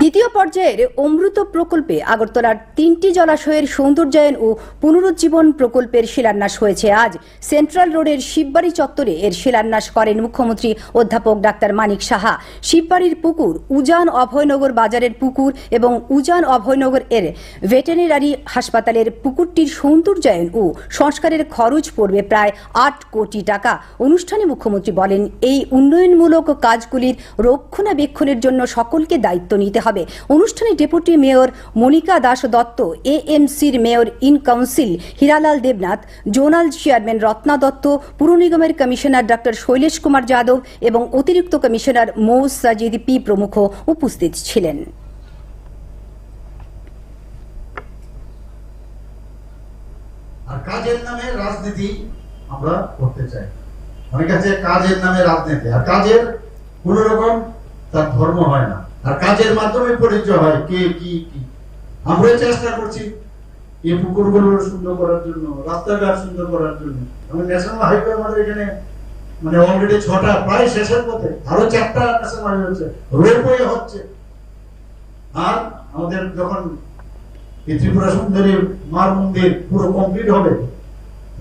দ্বিতীয় পর্যায়ের অমৃত প্রকল্পে আগরতলার তিনটি জলাশয়ের সৌন্দর্যায়ন ও পুনরুজ্জীবন প্রকল্পের শিলান্যাস হয়েছে আজ। সেন্ট্রাল রোডের শিববাড়ি চত্বরে এর শিলান্যাস করেন মুখ্যমন্ত্রী অধ্যাপক ডাক্তার মানিক সাহা। শিববাড়ির পুকুর উজান অভয়নগর বাজারের পুকুর এবং উজান অভয়নগর এর ভেটেরিনারি হাসপাতালের পুকুরটির সৌন্দর্যায়ন ও সংস্কারের খরচ পড়বে প্রায় আট কোটি টাকা। অনুষ্ঠানে মুখ্যমন্ত্রী বলেন, এই উন্নয়নমূলক কাজগুলির রক্ষণাবেক্ষণের জন্য সকলকে দায়িত্ব নিতে হবে। অনুষ্ঠানে deputy mayor Monika Das Dutta, এএমসির mayor in council Hiralal Debnath, zonal chairman Ratna Dutta, পুর নিগমের কমিশনার ডক্টর শৈলেশ কুমার যাদব এবং অতিরিক্ত কমিশনার মৌজ সাজিদ পি প্রমুখ উপস্থিত ছিলেন। আর কাজের নামে রাজনীতি আমরা করতে চাই। অনেক আছে কাজের নামে রাজনীতি। আর কাজের কোন রকম তার ধর্ম হয় না। আর কাজের মাধ্যমে পরিচয় হয় কে, কি কি। আমরা চেষ্টা করছি এই পুকুরগুলো সুন্দর করার জন্য, রাস্তাঘাট সুন্দর করার জন্য। আমি ন্যাশনাল হাইওয়ে আমাদের এখানে মানে অলরেডি ছটা, প্রায় শেষের পথে, আরও চারটা ন্যাশনাল হাইওয়ে হচ্ছে রোডওয়ে হচ্ছে। আর আমাদের যখন ত্রিপুরা সুন্দরী মার মন্দির পুরো কমপ্লিট হবে,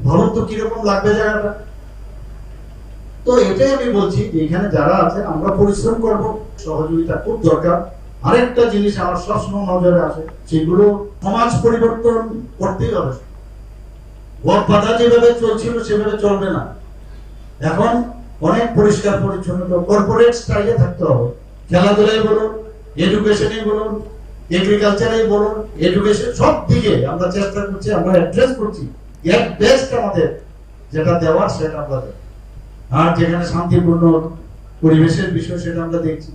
ভাবুন তো কীরকম লাগবে জায়গাটা। তো এটাই আমি বলছি যে এখানে যারা আছে, আমরা পরিশ্রম করব, সহযোগিতা খুব দরকার। আরেকটা জিনিস আমার সবসময় নজরে আসে, সেগুলো সমাজ পরিবর্তন করতেই হবে। যেভাবে চলছিল, সেভাবে চলবে না। এখন অনেক পরিষ্কার পরিচ্ছন্ন কর্পোরেট স্টাইলে থাকতে হবে। খেলাধুলায় বলুন এডুকেশনে বলুন এগ্রিকালচারে বলুন এডুকেশন সব দিকে আমরা চেষ্টা করছি, আমরা অ্যাড্রেস করছি। বেস্ট আমাদের যেটা দেওয়ার সেটা আমরা দেব। আর যেখানে শান্তিপূর্ণ পরিবেশের বিষয় সেটা আমরা দেখছি।